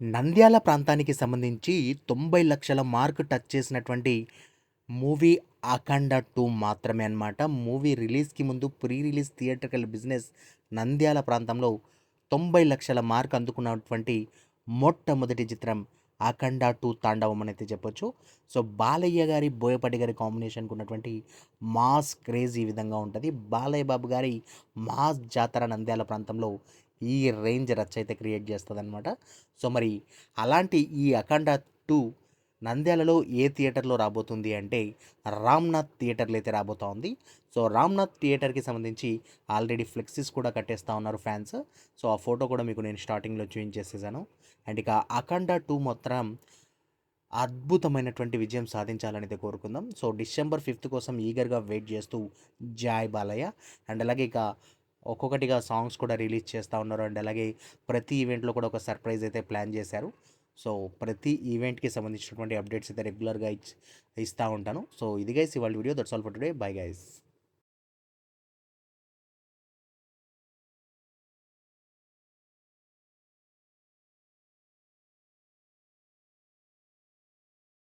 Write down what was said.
నంద్యాల ప్రాంతానికి సంబంధించి తొంభై లక్షల మార్క్ టచ్ చేసినటువంటి మూవీ అఖండ టూ మాత్రమే అన్నమాట. మూవీ రిలీజ్కి ముందు pre release theatrical business Nandyala ప్రాంతంలో తొంభై లక్షల మార్క్ అందుకున్నటువంటి మొట్టమొదటి చిత్రం అఖండ టూ తాండవం అని అయితే చెప్పొచ్చు. సో బాలయ్య గారి బోయపాటి గారి కాంబినేషన్కి ఉన్నటువంటి మాస్ క్రేజ్ ఈ విధంగా ఉంటుంది. బాలయ్య బాబు గారి మాస్ జాతర నంద్యాల ప్రాంతంలో ఈ రేంజ్ రచ్చ అయితే క్రియేట్ చేస్తుంది అనమాట సో మరి అలాంటి ఈ అఖండ టూ నంద్యాలలో ఏ థియేటర్లో రాబోతుంది అంటే రామ్నాథ్ థియేటర్లో అయితే రాబోతా ఉంది. సో రామ్నాథ్ థియేటర్కి సంబంధించి ఆల్రెడీ ఫ్లెక్సీస్ కూడా కట్టేస్తూ ఉన్నారు ఫ్యాన్స్. సో ఆ ఫోటో కూడా మీకు నేను స్టార్టింగ్లో చూపించేసేసాను అండ్ ఇక అఖండ టూ మొత్తం అద్భుతమైనటువంటి విజయం సాధించాలని కోరుకుందాం. సో డిసెంబర్ ఫిఫ్త్ కోసం ఈగర్గా వెయిట్ చేస్తూ జాయ్ బాలయ్య. అండ్ అలాగే ఇక ఒక్కొక్కటిగా సాంగ్స్ కూడా రిలీజ్ చేస్తూ ఉన్నారు. అండ్ అలాగే ప్రతి ఈవెంట్లో కూడా ఒక సర్ప్రైజ్ అయితే ప్లాన్ చేశారు. సో ప్రతి ఈవెంట్కి సంబంధించినటువంటి అప్డేట్స్ అయితే రెగ్యులర్గా ఇచ్చి ఇస్తూ ఉంటాను. సో ఇది గైస్ ఇవాళ video. That's all for today bye guys